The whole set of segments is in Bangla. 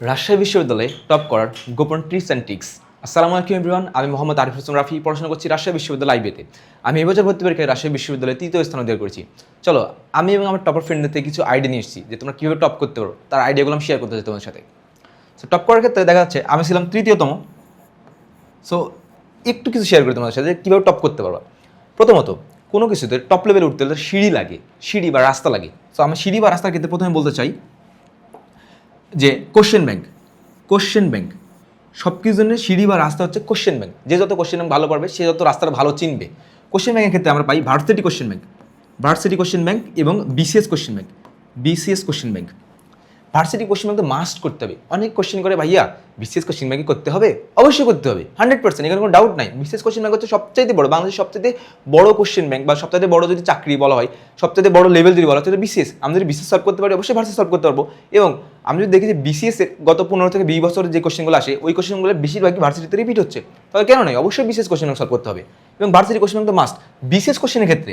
রাজশাহী বিশ্ববিদ্যালয়ে টপ করার গোপন ট্রিক্স অ্যান্ড টিক্স আসসালামু আলাইকুম এভরিওয়ান আমি মোহাম্মদ আরিফ হোসেন রাফি, পড়াশোনা করছি রাজশাহী বিশ্ববিদ্যালয় আইবিতে আমি এবছর ভর্তি পরীক্ষায় রাজশাহী বিশ্ববিদ্যালয়ে তৃতীয় স্থান অধিকার করেছি। চলো, আমি এবং আমার টপার ফ্রেন্ডদের থেকে কিছু আইডিয়া নিয়ে এসেছি যে তোমরা কীভাবে টপ করতে পারো। তার আইডিয়াগুলো আমি শেয়ার করতে চাই তোমাদের সাথে। সো টপ করার ক্ষেত্রে দেখা যাচ্ছে, আমি ছিলাম তৃতীয়তম। সো একটু কিছু শেয়ার করি তোমাদের সাথে কীভাবে টপ করতে পারবা। প্রথমত, কোনো কিছুতে টপ লেভেলে উঠতে হলে সিঁড়ি লাগে। সিঁড়ি বা রাস্তা লাগে। সো আমি সিঁড়ি বা রাস্তার ক্ষেত্রে প্রথমে বলতে চাই যে কোশ্চেন ব্যাংক কোশ্চেন ব্যাংক সব কিছু জন্য সিঁড়ি বা রাস্তা হচ্ছে কোশ্চেন ব্যাংক যে যত কোশ্চেন ব্যাংক ভালো পারবে, সে যত রাস্তাটা ভালো চিনবে। কোশ্চেন ব্যাংকের ক্ষেত্রে আমরা পাই varsity question bank varsity question bank এবং BCS question bank BCS question bank varsity question bank তো মাস্ট করতে হবে। অনেক কোশ্চেন করে, ভাইয়া বিসিএস কোশ্চেন ব্যাংকে করতে হবে? অবশ্যই করতে হবে। হান্ড্রেড পার্সেন্ট এখানে কোনো ডাউট নাই। বিসিএস কোশ্চেন ব্যাংক হচ্ছে সবচাইতে বড়, বাংলাদেশের সবচাইতে বড় কোশ্চেন ব্যাংক বা সবচাইতে বড় যদি চাকরি বলা হয়, সবচাইতে বড় লেভেল যদি বলা হয় তাহলে বিসিএস যদি বিসিএস সলভ করতে পারি, অবশ্যই ভার্সিটি সলভ করতে পারব। এবং আমি যদি দেখি যে বিসিএস এর গত পনেরো থেকে বিশ বছরের যে কোশ্চেনগুলো আসে, ওই কোশ্চেনগুলো বেশিরভাগই ভার্সিটিতে রিপিট হচ্ছে। তাহলে কেন নয় অবশ্যই বিসিএস কোশ্চেন সলভ করতে হবে। এবং ভার্সিটি কোশ্চেন তো মাস্ট বিসিএস কোশ্চেনের ক্ষেত্রে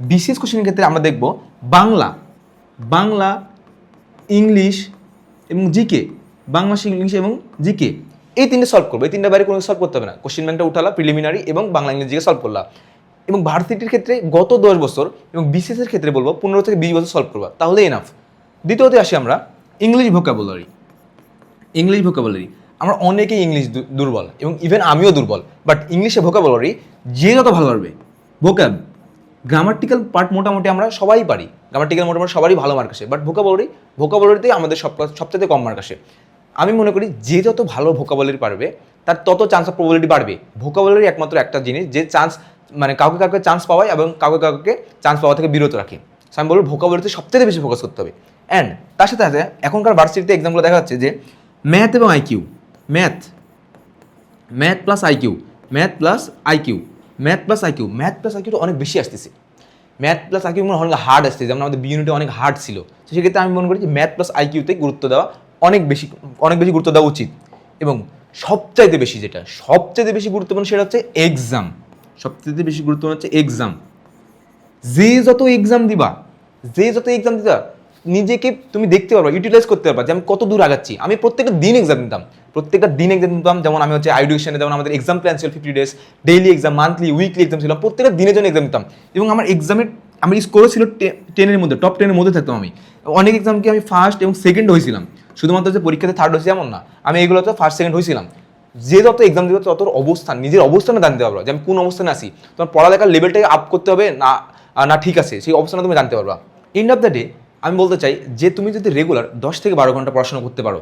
বিসিএস কোশ্চেনের ক্ষেত্রে আমরা দেখব বাংলা বাংলা ইংলিশ এবং জিকে, বাংলা ইংলিশ এবং জিকে, এই তিনটে সলভ করব। এই তিনটা বাইরে কোনো সলভ করতে হবে না। কোশ্চেন ব্যাংকটা উঠালা প্রিলিমিনারি এবং বাংলা ইংরেজি জিকে সলভ করলা। এবং ভার্সিটির ক্ষেত্রে গত দশ বছর এবং বিসিএস এর ক্ষেত্রে বলব, পনেরো থেকে বিশ বছর সলভ করবা। তাহলে এনাফ দ্বিতীয়তে আসি আমরা ইংলিশ ভোকাবুলারি ইংলিশ ভোকাবুলারি আমরা অনেকেই ইংলিশ দুর্বল এবং ইভেন আমিও দুর্বল। বাট ইংলিশে ভোকাবুলারি যে যত ভালো পারবে ভোকাব গ্রামাটিক্যাল পার্ট মোটামুটি আমরা সবাই পারি। গ্রামাটিক্যাল মোটামুটি সবারই ভালো মার্ক আসে বাট ভোকাবুলারি ভোকাবুলারিতেই আমাদের সব সবচেয়ে কম মার্ক আসে। আমি মনে করি যে যত ভালো ভোকাবুলারি পারবে, তার তত চান্স অফ প্রবাবিলিটি বাড়বে। ভোকাবুলারি একমাত্র একটা জিনিস, যে চান্স মানে কাউকে কাউকে চান্স পাওয়ায় এবং কাউকে কাউকে চান্স পাওয়া থেকে বিরত রাখে। So, আমি বলব ভোকাবুলারিতে সবচেয়ে বেশি ফোকাস করতে হবে। অ্যান্ড তার সাথে সাথে এখনকার ভার্সিটিতে এক্সামগুলো দেখা যাচ্ছে যে ম্যাথ এবং IQ math math plus IQ math plus IQ math plus IQ math plus আইকিউটা অনেক বেশি আসতেছে। ম্যাথ প্লাস আইকিউ মনে অনেক হার্ড আসছে, যেমন আমাদের বি ইউনিটে অনেক হার্ড ছিল। তো সেক্ষেত্রে আমি মনে করি যে ম্যাথ প্লাস আইকিউতে গুরুত্ব দেওয়া অনেক বেশি অনেক বেশি গুরুত্ব দেওয়া উচিত। এবং সবচাইতে বেশি যেটা, সবচাইতে বেশি গুরুত্বপূর্ণ সেটা হচ্ছে এক্সাম সবচাইতে বেশি গুরুত্বপূর্ণ হচ্ছে এক্সাম যে যত এক্সাম দিবা, যে যত এক্সাম দিবা, নিজেকে তুমি দেখতে পারবা ইউটিলাইজ করতে পারবা যে আমি কত দূর আগাচ্ছি। আমি প্রত্যেকটা দিন এক্সাম দিতাম। প্রত্যেকটা দিন এক্সাম দিতাম, যেমন আমি হচ্ছে আইডিউশনে যেমন আমাদের এক্সাম প্ল্যান ছিল fifty days daily exam monthly weekly exam ছিল, প্রত্যেকটা দিনের জন্য এক্সাম দিতাম। এবং আমার এক্সামের আমার স্কোরও ছিল টেনের মধ্যে টপ টেনের মধ্যে থাকতাম আমি। অনেক এক্সামকে আমি ফার্স্ট এবং সেকেন্ড হয়েছিলাম শুধুমাত্র যে পরীক্ষাতে থার্ড হয়েছে এমন না, আমি এগুলো তো ফার্স্ট সেকেন্ড হয়েছিলাম যে যত এক্সাম দিবে, তত অবস্থান, নিজের অবস্থানে জানতে পারবা যে আমি কোন অবস্থানে আছি। তোমার পড়ালেখার লেভেলটাকে আপ করতে হবে, না না ঠিক আছে, সেই অবস্থানে তুমি জানতে পারবা। এন্ড অফ দ্য ডে আমি বলতে চাই যে তুমি যদি রেগুলার দশ থেকে বারো ঘণ্টা পড়াশোনা করতে পারো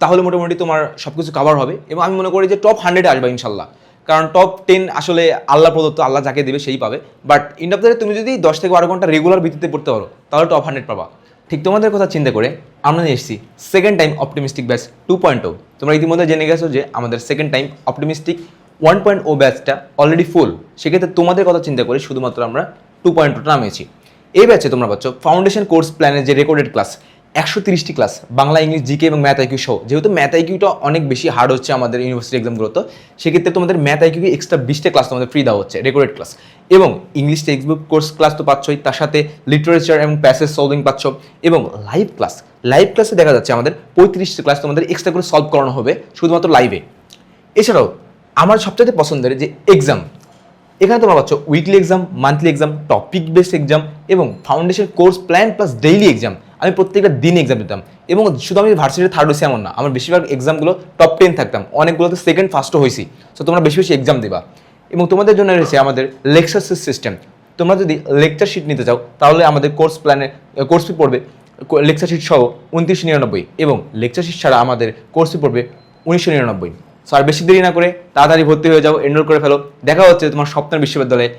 তাহলে মোটামুটি তোমার সব কিছু কাভার হবে এবং আমি মনে করি যে টপ হান্ড্রেডে আসবে ইনশাল্লাহ। কারণ টপ টেন আসলে আল্লাহ প্রদত্ত, আল্লাহ যাকে দেবে সেই পাবে। বাট এন্ড অফ দ্য তুমি যদি দশ থেকে বারো ঘণ্টা রেগুলার ভিত্তিতে পড়তে পারো, তাহলে টপ হান্ড্রেড পাবা। ঠিক তোমাদের কথা চিন্তা করে আমরা নিয়ে এসেছি second time optimistic batch two point O তোমরা ইতিমধ্যে জেনে গেছো যে আমাদের second time optimistic one point O ব্যাচটা already full সেক্ষেত্রে তোমাদের কথা চিন্তা করে শুধুমাত্র আমরা টু পয়েন্ট ওটা নামিয়েছি। এই ব্যাচে তোমরা পাচ্ছ ফাউন্ডেশন কোর্স প্ল্যানের যে রেকর্ডেড ক্লাস একশো তিরিশটি ক্লাস বাংলা, ইংলিশ জিকে এবং ম্যাথ আইকিউ সহ। যেহেতু ম্যাথ আইকিউটা অনেক বেশি হার্ড হচ্ছে আমাদের ইউনিভার্সিটি এক্সামগুলোতে সেক্ষেত্রে তোমাদের ম্যাথ আইকিউ এক্সট্রা বিশটা ক্লাস তোমাদের ফ্রি দেওয়া হচ্ছে রেকর্ডেড ক্লাস এবং English text book course class তো পাচ্ছই, তার সাথে লিটারেচার এবং প্যাসেজ সলভিং পাচ্ছ। এবং লাইভ ক্লাস লাইভ ক্লাসে দেখা যাচ্ছে আমাদের পঁয়ত্রিশটি ক্লাস তোমাদের এক্সট্রা করে সলভ করানো হবে, শুধুমাত্র লাইভে এছাড়াও, আমার সবচেয়ে পছন্দের যে এক্সাম এখানে তোমরা পাচ্ছ weekly exam monthly exam topic based exam এবং foundation course plan plus daily exam আমি প্রত্যেকটা দিন এক্সাম দিতাম। এবং শুধু আমি ভার্সিটিতে থার্ড হয়েছি এমন না, আমার বেশিরভাগ এক্সামগুলো টপ টেন থাকতাম। অনেকগুলোতে সেকেন্ড ফার্স্টও হয়েছি। সো তোমরা বেশি বেশি এক্সাম দেবা। এবং তোমাদের জন্য রয়েছে আমাদের লেকচার সিস্টেম তোমরা যদি লেকচার শিট নিতে চাও, তাহলে আমাদের কোর্স প্ল্যানে কোর্স ফি পড়বে লেকচার শিট সহ উনত্রিশশো নিরানব্বই। এবং লেকচার শিট ছাড়া আমাদের কোর্স ফি পড়বে উনিশশো নিরানব্বই। সো আর বেশি দেরি না করে তাড়াতাড়ি ভর্তি হয়ে যাও এনরোল করে ফেলো। দেখা হচ্ছে তোমার স্বপ্নের বিশ্ববিদ্যালয়ে।